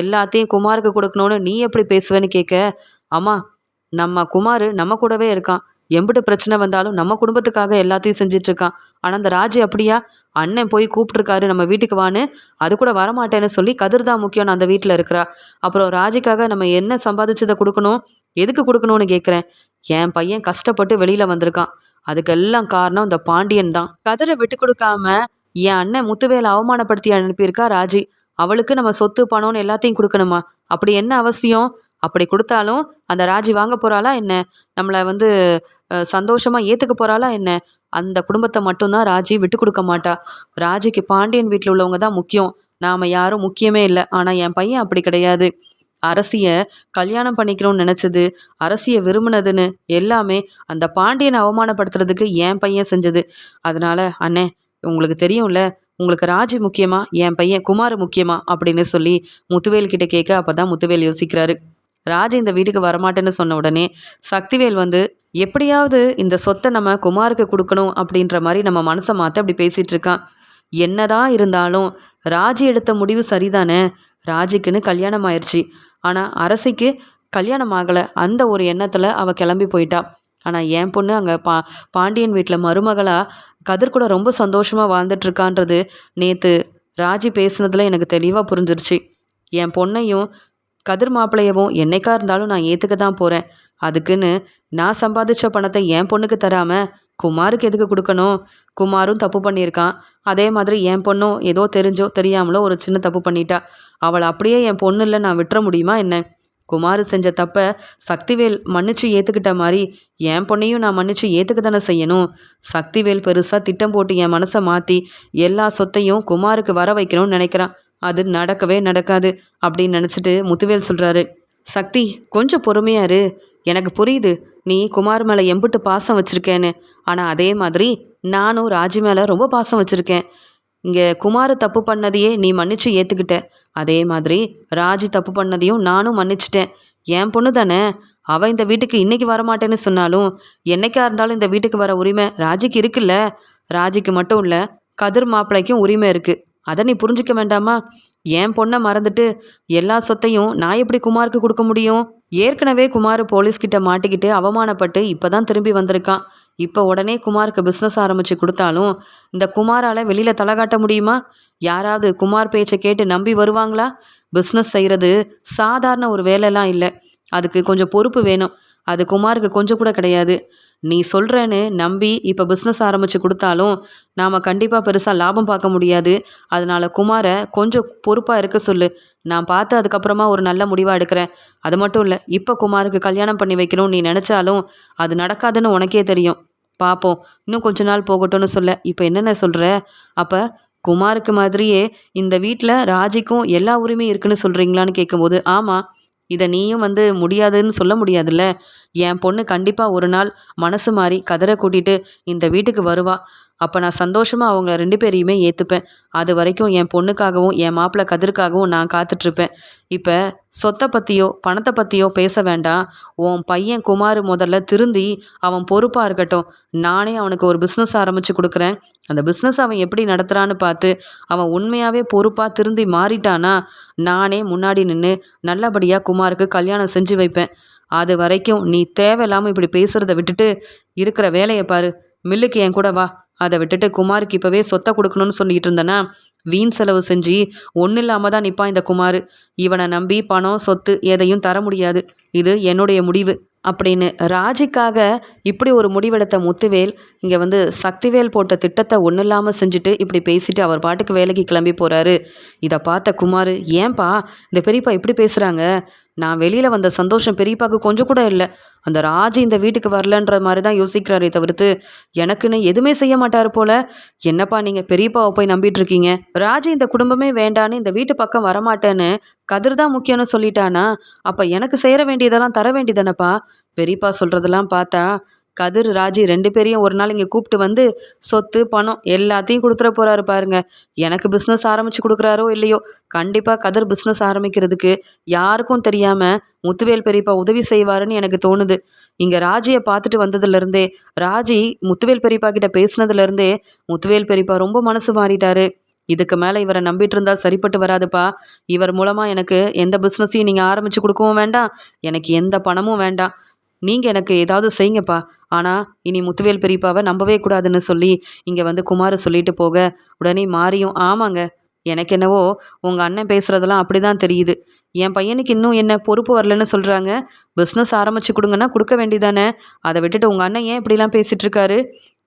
எல்லாத்தையும் குமாருக்கு கொடுக்கணும்னு நீ எப்படி பேசுவேன்னு கேட்க அம்மா நம்ம குமார் நம்ம கூடவே இருக்கான். எம்பிட்டு பிரச்சனை வந்தாலும் நம்ம குடும்பத்துக்காக எல்லாத்தையும் செஞ்சுட்டு இருக்கான். ஆனால் அந்த ராஜி அப்படியா? அண்ணன் போய் கூப்பிட்ருக்காரு நம்ம வீட்டுக்கு வான்னு. அது கூட வரமாட்டேன்னு சொல்லி கதிர் தான் முக்கியம் அந்த வீட்டில் இருக்கிறா. அப்புறம் ராஜிக்காக நம்ம என்ன சம்பாதிச்சதை கொடுக்கணும்? எதுக்கு கொடுக்கணும்னு கேட்குறேன். என் பையன் கஷ்டப்பட்டு வெளியில் வந்திருக்கான். அதுக்கெல்லாம் காரணம் இந்த பாண்டியன் தான். கதிரை விட்டு கொடுக்காம என் அண்ணன் முத்துவேலை அவமானப்படுத்தி அனுப்பியிருக்கா ராஜி? அவளுக்கு நம்ம சொத்து பணம்னு எல்லாத்தையும் கொடுக்கணுமா? அப்படி என்ன அவசியம்? அப்படி கொடுத்தாலும் அந்த ராஜி வாங்க போகிறாளா என்ன? நம்மளை வந்து சந்தோஷமாக சந்தோஷமா ஏற்றுக்க போகிறாளா என்ன? அந்த குடும்பத்தை மட்டும்தான் ராஜி விட்டு கொடுக்க மாட்டா. ராஜிக்கு பாண்டியன் வீட்டில் உள்ளவங்க தான் முக்கியம். நாம் யாரும் முக்கியமே இல்லை. ஆனால் என் பையன் அப்படி கிடையாது. அரசியை கல்யாணம் பண்ணிக்கணும்னு நினச்சது அரசியை விரும்பினதுன்னு எல்லாமே அந்த பாண்டியனை அவமானப்படுத்துறதுக்கு என் பையன் செஞ்சது. அதனால அண்ணே உங்களுக்கு தெரியும்ல உங்களுக்கு ராஜி முக்கியமா என் பையன் குமார் முக்கியமா அப்படின்னு சொல்லி முத்துவேல் கிட்ட கேட்க அப்பதான் முத்துவேல் யோசிக்கிறாரு. ராஜி இந்த வீட்டுக்கு வரமாட்டேன்னு சொன்ன உடனே சக்திவேல் வந்து எப்படியாவது இந்த சொத்தை நம்ம குமாருக்கு கொடுக்கணும் அப்படின்ற மாதிரி நம்ம மனசை மாற்ற அப்படி பேசிகிட்டு இருக்கான். என்னதான் இருந்தாலும் ராஜி எடுத்த முடிவு சரிதானே? ராஜிக்குன்னு கல்யாணம் ஆயிடுச்சு ஆனால் அரசிக்கு கல்யாணம் ஆகலை. அந்த ஒரு எண்ணத்தில் அவள் கிளம்பி போயிட்டா. ஆனால் என் பொண்ணு அங்கே பா பாண்டியன் வீட்டில் மருமகளாக கதிர் கூட ரொம்ப சந்தோஷமாக வாழ்ந்துட்டுருக்கான்றது நேற்று ராஜி பேசுனதில் எனக்கு தெளிவாக புரிஞ்சிருச்சு. என் பொண்ணையும் கதிர் மாப்பிள்ளையவும் என்னைக்கா இருந்தாலும் நான் ஏற்றுக்க தான் போகிறேன் அதுக்குன்னு நான் சம்பாதிச்ச பணத்தை என் பொண்ணுக்கு தராமல் குமாருக்கு எதுக்கு கொடுக்கணும்? குமாரும் தப்பு பண்ணியிருக்கான். அதே மாதிரி என் பொண்ணும் ஏதோ தெரிஞ்சோ தெரியாமலோ ஒரு சின்ன தப்பு பண்ணிட்டா. அவளை அப்படியே என் பொண்ணு இல்லை நான் விட்டுற முடியுமா என்ன? குமார் செஞ்ச தப்பை சக்திவேல் மன்னிச்சு ஏற்றுக்கிட்ட மாதிரி என் பொண்ணையும் நான் மன்னிச்சு ஏற்றுக்க தானே செய்யணும்? சக்திவேல் பெருசாக திட்டம் போட்டு என் மனசை மாற்றி எல்லா சொத்தையும் குமாருக்கு வர வைக்கணும்னு நினைக்கிறான். அது நடக்கவே நடக்காது அப்படின்னு நினச்சிட்டு முத்துவேல் சொல்கிறாரு சக்தி கொஞ்சம் பொறுமையா இரு. எனக்கு புரியுது நீ குமார் மேலே எம்பிட்டு பாசம் வச்சுருக்கேன்னு. ஆனால் அதே மாதிரி நானும் ராஜி மேலே ரொம்ப பாசம் வச்சுருக்கேன். இங்கே குமார் தப்பு பண்ணதையே நீ மன்னிச்சு ஏற்றுக்கிட்ட அதே மாதிரி ராஜி தப்பு பண்ணதையும் நானும் மன்னிச்சிட்டேன். என் பொண்ணு தானே? அவள் இந்த வீட்டுக்கு இன்னைக்கு வரமாட்டேன்னு சொன்னாலும் என்னைக்கா இருந்தாலும் இந்த வீட்டுக்கு வர உரிமை ராஜிக்கு இருக்குல்ல? ராஜிக்கு மட்டும் இல்லை கதிர் மாப்பிள்ளைக்கும் உரிமை இருக்குது அதை நீ புரிஞ்சிக்க வேண்டாமா? என் பொண்ணை மறந்துட்டு எல்லா சொத்தையும் நான் எப்படி குமாருக்கு கொடுக்க முடியும்? ஏற்கனவே குமார் போலீஸ்கிட்ட மாட்டிக்கிட்டு அவமானப்பட்டு இப்போ தான் திரும்பி வந்திருக்கான். இப்போ உடனே குமாருக்கு பிஸ்னஸ் ஆரம்பித்து கொடுத்தாலும் இந்த குமாரால் வெளியில் தலை காட்ட முடியுமா? யாராவது குமார் பேச்சை கேட்டு நம்பி வருவாங்களா? பிஸ்னஸ் செய்கிறது சாதாரண ஒரு வேலைலாம் இல்லை. அதுக்கு கொஞ்சம் பொறுப்பு வேணும். அது குமாருக்கு கொஞ்சம் கூட கிடையாது. நீ சொல்கிறேன்னு நம்பி இப்போ பிஸ்னஸ் ஆரம்பித்து கொடுத்தாலும் நாம் கண்டிப்பாக பெருசாக லாபம் பார்க்க முடியாது. அதனால் குமாரை கொஞ்சம் பொறுப்பாக இருக்க சொல்லு. நான் பார்த்து அதுக்கப்புறமா ஒரு நல்ல முடிவாக எடுக்கிறேன். அது மட்டும் இல்லை இப்போ குமாருக்கு கல்யாணம் பண்ணி வைக்கணும்னு நீ நினச்சாலும் அது நடக்காதுன்னு உனக்கே தெரியும். பார்ப்போம் இன்னும் கொஞ்ச நாள் போகட்டும்னு சொல்ல. இப்போ என்னென்ன சொல்கிற அப்போ குமாருக்கு மாதிரியே இந்த வீட்டில் ராஜிக்கும் எல்லா உரிமையும் இருக்குன்னு சொல்கிறீங்களான்னு கேட்கும்போது ஆமாம் இதை நீயும் வந்து முடியாதுன்னு சொல்ல முடியாதுல்ல? என் பொண்ணு கண்டிப்பாக ஒரு நாள் மனசு மாறி கதரை கூட்டிகிட்டு இந்த வீட்டுக்கு வருவா. அப்போ நான் சந்தோஷமாக அவங்க ரெண்டு பேரையுமே ஏற்றுப்பேன் அது வரைக்கும் என் பொண்ணுக்காகவும் என் மாப்பிள்ளை கதிர்க்காகவும் நான் காத்துட்ருப்பேன். இப்போ சொத்தை பற்றியோ பணத்தை பற்றியோ பேச வேண்டாம். உன் பையன் குமார் முதல்ல திருந்தி அவன் பொறுப்பாக இருக்கட்டும். நானே அவனுக்கு ஒரு பிஸ்னஸ் ஆரம்பித்து கொடுக்குறேன். அந்த பிஸ்னஸ் அவன் எப்படி நடத்துகிறான்னு பார்த்து அவன் உண்மையாகவே பொறுப்பாக திருந்தி மாறிட்டானா? நானே முன்னாடி நின்று நல்லபடியாக குமாருக்கு கல்யாணம் செஞ்சு வைப்பேன். அது வரைக்கும் நீ தேவையில்லாமல் இப்படி பேசுகிறத விட்டுட்டு இருக்கிற வேலையை பாரு. மில்லுக்கு என் கூட வா. அதை விட்டுட்டு குமாருக்கு இப்போவே சொத்தை கொடுக்கணும்னு சொல்லிட்டு இருந்தேன்னா வீண் செலவு செஞ்சு ஒன்றும் இல்லாமல் தான் நிற்பான் இந்த குமார். இவனை நம்பி பணம் சொத்து எதையும் தர முடியாது. இது என்னுடைய முடிவு. அப்படின்னு ராஜிக்காக இப்படி ஒரு முடிவெடுத்த முத்துவேல் இங்கே வந்து சக்திவேல் போட்ட திட்டத்தை ஒன்றும் இல்லாமல் செஞ்சுட்டு இப்படி பேசிட்டு அவர் பாட்டுக்கு வேலைக்கு கிளம்பி போகிறாரு இதை பார்த்த குமார் ஏன்பா இந்த பெரியப்பா இப்படி பேசுகிறாங்க நான் வெளியில் வந்த சந்தோஷம் பெரியப்பாவுக்கு கொஞ்சம் கூட இல்லை. அந்த ராஜி இந்த வீட்டுக்கு வரலன்ற மாதிரி தான் யோசிக்கிறாரே தவிர்த்து எனக்குன்னு எதுவுமே செய்ய மாட்டார் போல. என்னப்பா நீங்கள் பெரியப்பாவை போய் நம்பிட்டு இருக்கீங்க? ராஜி இந்த குடும்பமே வேண்டான்னு இந்த வீட்டு பக்கம் வரமாட்டேன்னு கதிர் தான் முக்கியம்னு சொல்லிட்டானா? அப்போ எனக்கு செய்கிற வேண்டியதெல்லாம் தர வேண்டியதானப்பா? பெரியப்பா சொல்கிறதெல்லாம் பார்த்தா கதிர் ராஜி ரெண்டு பேரையும் ஒரு நாள் இங்கே கூப்பிட்டு வந்து சொத்து பணம் எல்லாத்தையும் கொடுத்துட போகிறாரு பாருங்க. எனக்கு பிஸ்னஸ் ஆரம்பித்து கொடுக்குறாரோ இல்லையோ? கண்டிப்பாக கதிர் பிஸ்னஸ் ஆரம்பிக்கிறதுக்கு யாருக்கும் தெரியாமல் முத்துவேல் பெரியப்பா உதவி செய்வாருன்னு எனக்கு தோணுது. இங்கே ராஜியை பார்த்துட்டு வந்ததுலேருந்தே ராஜி முத்துவேல் பெரியப்பா கிட்ட பேசினதுலேருந்தே முத்துவேல் பெரியப்பா ரொம்ப மனசு மாறிட்டாரு. இதுக்கு மேலே இவரை நம்பிட்டு இருந்தால் சரிப்பட்டு வராதுப்பா. இவர் மூலமாக எனக்கு எந்த பிஸ்னஸையும் நீங்கள் ஆரம்பித்து கொடுக்கவும் வேண்டாம். எனக்கு எந்த பணமும் வேண்டாம். நீங்கள் எனக்கு ஏதாவது செய்யுங்கப்பா. ஆனால் இனி முத்துவேல் பெரியப்பாவை நம்பவே கூடாதுன்னு சொல்லி இங்கே வந்து குமார் சொல்லிட்டு போக உடனே மாறியும் ஆமாங்க. எனக்கு என்னவோ உங்கள் அண்ணன் பேசுகிறதெல்லாம் அப்படி தான் தெரியுது. என் பையனுக்கு இன்னும் என்ன பொறுப்பு வரலன்னு சொல்கிறாங்க பிஸ்னஸ் ஆரம்பித்து கொடுங்கன்னா கொடுக்க வேண்டியதானே? அதை விட்டுட்டு உங்கள் அண்ணன் ஏன் இப்படிலாம் பேசிகிட்ருக்காரு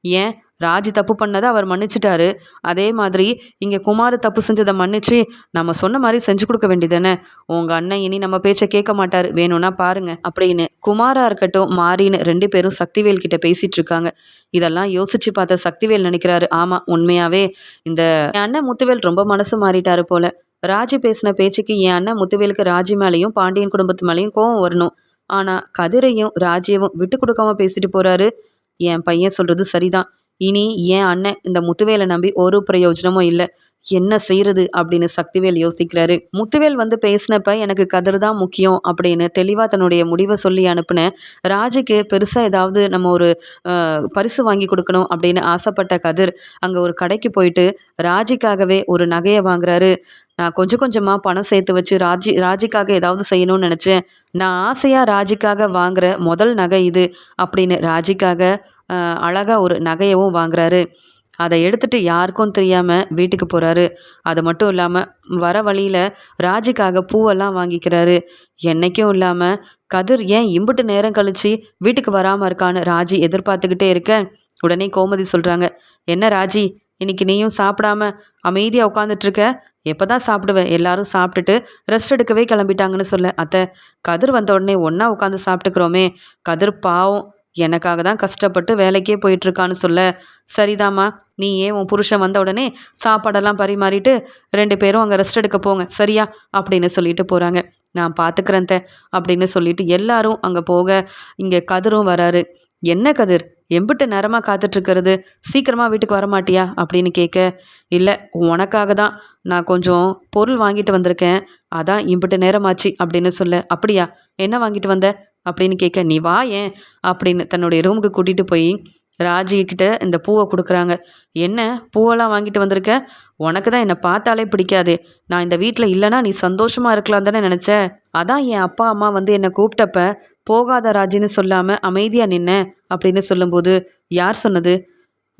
ஏன் ராஜி தப்பு பண்ணதை அவர் மன்னிச்சிட்டாரு. அதே மாதிரி இங்கே குமார் தப்பு செஞ்சதை மன்னிச்சு நம்ம சொன்ன மாதிரி செஞ்சு கொடுக்க வேண்டியதானே உங்கள் அண்ணன் இனி நம்ம பேச்சை கேட்க மாட்டார். வேணும்னா பாருங்க. அப்படின்னு குமாரா இருக்கட்டும் மாறின்னு ரெண்டு பேரும் சக்திவேல் கிட்ட பேசிட்டு இருக்காங்க. இதெல்லாம் யோசிச்சு பார்த்த சக்திவேல் நினைக்கிறாரு. ஆமாம் உண்மையாவே இந்த என் அண்ணன் முத்துவேல் ரொம்ப மனசு மாறிட்டாரு போல. ராஜி பேசின பேச்சுக்கு என் அண்ணன் முத்துவேலுக்கு ராஜி மேலேயும் பாண்டியன் குடும்பத்து மேலேயும் கோவம் வரணும். ஆனால் கதிரையும் ராஜியவும் விட்டு கொடுக்காம பேசிட்டு போறாரு. என் பையன் சொல்றது சரிதான். இனி என் அண்ணன் இந்த முத்துவேலை நம்பி ஒரு பிரயோஜனமும் இல்லை. என்ன செய்யறது அப்படின்னு சக்திவேல் யோசிக்கிறாரு. முத்துவேல் வந்து பேசினப்ப எனக்கு கதிர் தான் முக்கியம் அப்படின்னு தெளிவாக தன்னுடைய முடிவை சொல்லி அனுப்புனேன் ராஜுக்கு பெருசாக ஏதாவது நம்ம ஒரு பரிசு வாங்கி கொடுக்கணும் அப்படின்னு ஆசைப்பட்ட கதிர் அங்கே ஒரு கடைக்கு போயிட்டு ராஜிக்காகவே ஒரு நகையை வாங்குறாரு. நான் கொஞ்சம் கொஞ்சமாக பணம் சேர்த்து வச்சு ராஜி ராஜிக்காக ஏதாவது செய்யணும்னு நினச்சேன் நான் ஆசையாக ராஜிக்காக வாங்குற முதல் நகை இது அப்படின்னு ராஜிக்காக அழகாக ஒரு நகையவும் வாங்குறாரு. அதை எடுத்துகிட்டு யாருக்கும் தெரியாமல் வீட்டுக்கு போகிறாரு அது மட்டும் இல்லாமல் வர வழியில் ராஜுக்காக பூவெல்லாம் வாங்கிக்கிறாரு. என்றைக்கும் இல்லாமல் கதிர் ஏன் இம்புட்டு நேரம் கழித்து வீட்டுக்கு வராமல் இருக்கான்னு ராஜி எதிர்பார்த்துக்கிட்டே இருக்க? உடனே கோமதி சொல்கிறாங்க என்ன ராஜி இன்னைக்கு நீயும் சாப்பிடாம அமைதியாக உட்காந்துட்ருக்க எப்போ தான் சாப்பிடுவேன்? எல்லாரும் சாப்பிட்டுட்டு ரெஸ்ட் எடுக்கவே கிளம்பிட்டாங்கன்னு சொல்ல. அத்தை கதிர் வந்த உடனே ஒன்றா உட்காந்து சாப்பிட்டுக்கிறோமே. கதிர் பாவம். எனக்காக தான் கஷ்டப்பட்டு வேலைக்கே போயிட்டுருக்கான்னு சொல்ல. சரிதாம்மா. நீ ஏன் உன் புருஷன் வந்த உடனே சாப்பாடெல்லாம் பரிமாறிட்டு ரெண்டு பேரும் அங்கே ரெஸ்ட் எடுக்க போங்க. சரியா? அப்படின்னு சொல்லிட்டு போகிறாங்க நான் பார்த்துக்கிறேன் அப்படின்னு சொல்லிட்டு எல்லாரும் அங்கே போக இங்கே கதிரும் வராரு. என்ன கதிர்? எம்பிட்டு நேரமாக காத்துட்ருக்கிறது. சீக்கிரமாக வீட்டுக்கு வர மாட்டியா அப்படின்னு கேட்க இல்லை உனக்காக தான் நான் கொஞ்சம் பொருள் வாங்கிட்டு வந்திருக்கேன். அதான் இம்பிட்டு நேரமாச்சு அப்படின்னு சொல்ல அப்படியா? என்ன வாங்கிட்டு வந்த? அப்படின்னு கேட்க நீ வா ஏன் அப்படின்னு தன்னுடைய ரூமுக்கு கூட்டிகிட்டு போய் ராஜிக்கிட்ட இந்த பூவை கொடுக்குறாங்க. என்ன? பூவெல்லாம் வாங்கிட்டு வந்திருக்க? உனக்கு தான் என்னை பார்த்தாலே பிடிக்காது. நான் இந்த வீட்டில் இல்லைனா நீ சந்தோஷமாக இருக்கலாம் தானே நினச்ச? அதான் என் அப்பா அம்மா வந்து என்னை கூப்பிட்டப்ப போகாத ராஜின்னு சொல்லாமல் அமைதியாக நின்ன அப்படின்னு சொல்லும்போது யார் சொன்னது?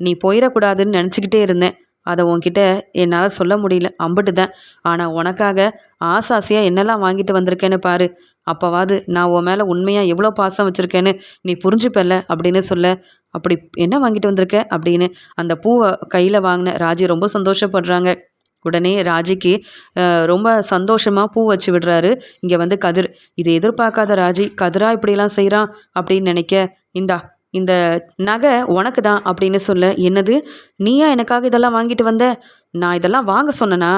நீ போயிடக்கூடாதுன்னு நினச்சிக்கிட்டே இருந்தேன். அதை உன்கிட்ட என்னால் சொல்ல முடியல. அம்பிட்டு தான் ஆனால் உனக்காக ஆசை ஆசையாக என்னெல்லாம் வாங்கிட்டு வந்திருக்கேன்னு பாரு. அப்போவாது நான் உன் மேலே உண்மையாக எவ்வளோ பாசம் வச்சுருக்கேன்னு நீ புரிஞ்சுப்பல்ல அப்படின்னு சொல்ல. அப்படி என்ன வாங்கிட்டு வந்திருக்க அப்படின்னு அந்த பூவை கையில் வாங்கின ராஜி ரொம்ப சந்தோஷப்படுறாங்க. உடனே ராஜிக்கு ரொம்ப சந்தோஷமாக பூ வச்சு விடுறாரு. இங்கே வந்து கதிர். இது எதிர்பார்க்காத ராஜி கதிரா இப்படியெல்லாம் செய்கிறான் அப்படின்னு நினைக்க இந்தா இந்த நகை உனக்கு தான் அப்படின்னு சொல்ல என்னது? நீயா எனக்காக இதெல்லாம் வாங்கிட்டு வந்த? நான் இதெல்லாம் வாங்க சொன்னனா?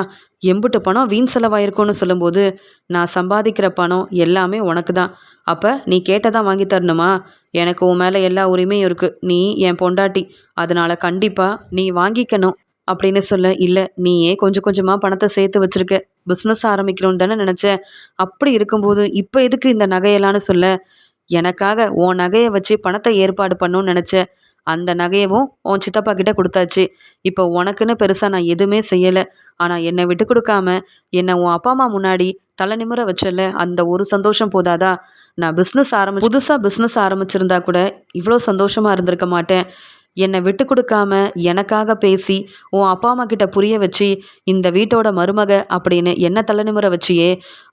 எம்புட்டு பணம் வீண் செலவாயிருக்கும்னு சொல்லும்போது நான் சம்பாதிக்கிற பணம் எல்லாமே உனக்கு தான் அப்போ நீ கேட்டதான் வாங்கி தரணுமா? எனக்கு உன் மேலே எல்லா உரிமையும் இருக்குது நீ என் பொண்டாட்டி. அதனால் கண்டிப்பாக நீ வாங்கிக்கணும் அப்படின்னு சொல்ல இல்லை நீயே கொஞ்சம் கொஞ்சமாக பணத்தை சேர்த்து வச்சிருக்க. பிஸ்னஸ் ஆரம்பிக்கணும்னு தானே நினச்ச. அப்படி இருக்கும்போது இப்போ எதுக்கு இந்த நகையெல்லாம்னு சொல்ல? எனக்காக உன் நகையை வச்சு பணத்தை ஏற்பாடு பண்ணணும்னு நினச்ச அந்த நகையவும் உன் சித்தப்பா கிட்ட கொடுத்தாச்சு. இப்போ உனக்குன்னு பெருசாக நான் எதுவுமே செய்யலை. ஆனால் என்னை விட்டு கொடுக்காம என்னை உன் அப்பா அம்மா முன்னாடி தலை நிமிர வச்சல அந்த ஒரு சந்தோஷம் போதாதா? நான் பிஸ்னஸ் ஆரம்பி புதுசாக பிஸ்னஸ் ஆரம்பிச்சிருந்தா கூட இவ்வளோ சந்தோஷமாக இருந்திருக்க மாட்டேன். என்னை விட்டு கொடுக்காம எனக்காக பேசி உன் அப்பா அம்மா கிட்ட புரிய வச்சு இந்த வீட்டோட மருமக அப்படின்னு என்ன தலைநிமுறை வச்சியே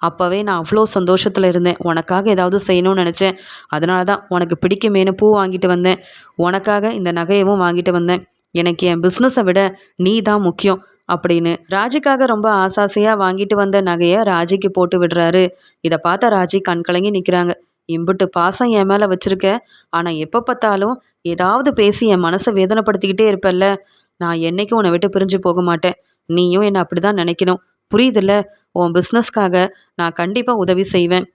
அப்போவே நான் அவ்வளோ சந்தோஷத்தில் இருந்தேன். உனக்காக ஏதாவது செய்யணும்னு நினச்சேன். அதனால தான் உனக்கு பிடிக்குமேனு பூ வாங்கிட்டு வந்தேன். உனக்காக இந்த நகையவும் வாங்கிட்டு வந்தேன். எனக்கு என் பிஸ்னஸை விட நீ தான் முக்கியம் அப்படின்னு ராஜிக்காக ரொம்ப ஆசாசையாக வாங்கிட்டு வந்த நகையை ராஜிக்கு போட்டு விடுறாரு. இதை பார்த்த ராஜி கண் கலங்கி நிற்கிறாங்க இம்புட்டு பாசம் என் மேலே வச்சிருக்க. ஆனால் எப்போ பார்த்தாலும் ஏதாவது பேசி என் மனசை வேதனைப்படுத்திக்கிட்டே இருப்பல்ல நான் என்னைக்கும் உன்னை விட்டு பிரிஞ்சு போக மாட்டேன். நீயும் என்னை அப்படி தான் நினைக்கணும். புரியுதுல்ல? உன் பிஸ்னஸ்க்காக நான் கண்டிப்பாக உதவி செய்வேன்.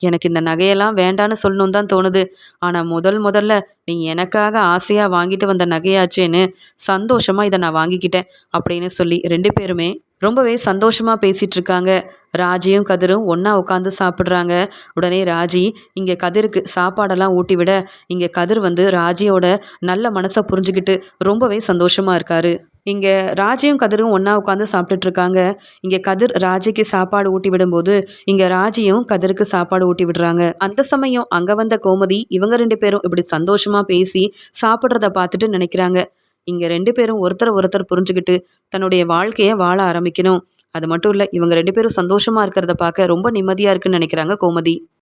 எனக்கு இந்த நகையெல்லாம் வேண்டான்னு சொல்லணும் தான் தோணுது. ஆனால் முதல் முதல்ல நீ எனக்காக ஆசையாக வாங்கிட்டு வந்த நகையாச்சேன்னு சந்தோஷமாக இதை நான் வாங்கிக்கிட்டேன் அப்படின்னு சொல்லி ரெண்டு பேருமே ரொம்பவே சந்தோஷமாக பேசிகிட்டு இருக்காங்க ராஜியும் கதிரும் ஒன்றா உட்காந்து சாப்பிட்றாங்க. உடனே ராஜி இங்கே கதிருக்கு சாப்பாடெல்லாம் ஊட்டி விட இங்கே கதிர் வந்து ராஜியோட நல்ல மனசை புரிஞ்சுக்கிட்டு ரொம்பவே சந்தோஷமாக இருக்காரு. இங்கே ராஜியும் கதிரும் ஒன்றா உட்காந்து சாப்பிட்டுட்டு இருக்காங்க இங்கே கதிர் ராஜிக்கு சாப்பாடு ஊட்டி விடும்போது இங்கே ராஜியும் கதிருக்கு சாப்பாடு ஊட்டி விடுறாங்க அந்த சமயம் அங்கே வந்த கோமதி இவங்க ரெண்டு பேரும் இப்படி சந்தோஷமாக பேசி சாப்பிட்றத பார்த்துட்டு நினைக்கிறாங்க. இங்கே ரெண்டு பேரும் ஒருத்தர் ஒருத்தர் புரிஞ்சுக்கிட்டு தன்னுடைய வாழ்க்கையை வாழ ஆரம்பிக்கணும். அது மட்டும் இல்லை இவங்க ரெண்டு பேரும் சந்தோஷமாக இருக்கிறத பார்க்க ரொம்ப நிம்மதியாக இருக்குன்னு நினைக்கிறாங்க கோமதி.